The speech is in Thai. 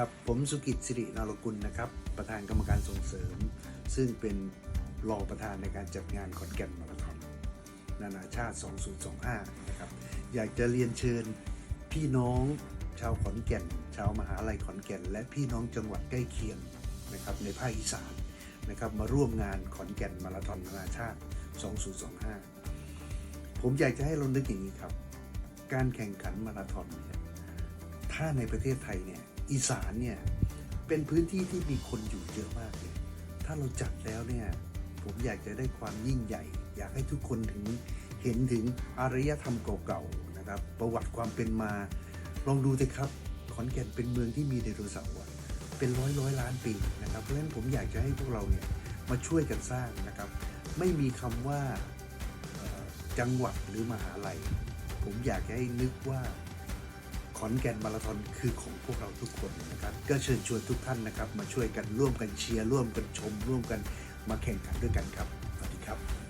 ครับผมสุกิจสิรินารกุลนะครับ ประธานกรรมการส่งเสริม ซึ่งเป็นรองประธานในการจัดงานขอนแก่นมาราธอนนานาชาติ 2025 นะครับ อยากจะเรียนเชิญพี่น้องชาวขอนแก่น ชาวมหาลัยขอนแก่น และพี่น้องจังหวัดใกล้เคียงนะครับในภาคอีสานนะครับมาร่วมงานขอนแก่นมาราธอนนานาชาติ 2025 ผมอยากจะให้เรานึกอย่างนี้ครับ การแข่งขันมาราธอนเนี่ยถ้าในประเทศไทยเนี่ย อีสานเนี่ยเป็นพื้นที่ที่มีคนอยู่เยอะมากเลย ถ้าเราจัดแล้วเนี่ยผมอยากจะได้ความยิ่งใหญ่ อยากให้ทุกคนถึงเห็นถึงอารยธรรมเก่าๆนะครับ ประวัติความเป็นมา ลองดูสิครับ ขอนแก่นเป็นเมืองที่มีไดโนเสาร์เป็นร้อยร้อยล้านปีนะครับ เพราะฉะนั้นผมอยากจะให้พวกเราเนี่ยมาช่วยกันสร้างนะครับ ไม่มีคำว่าจังหวัดหรือมหาลัย ผมอยากให้นึกว่า ขอนแก่นมาราธอนคือของพวกเราทุกคนนะครับ ก็เชิญชวนทุกท่านนะครับ มาช่วยกันร่วมกันเชียร์ร่วมกันชม ร่วมกันมาแข่งขันด้วยกันครับสวัสดีครับ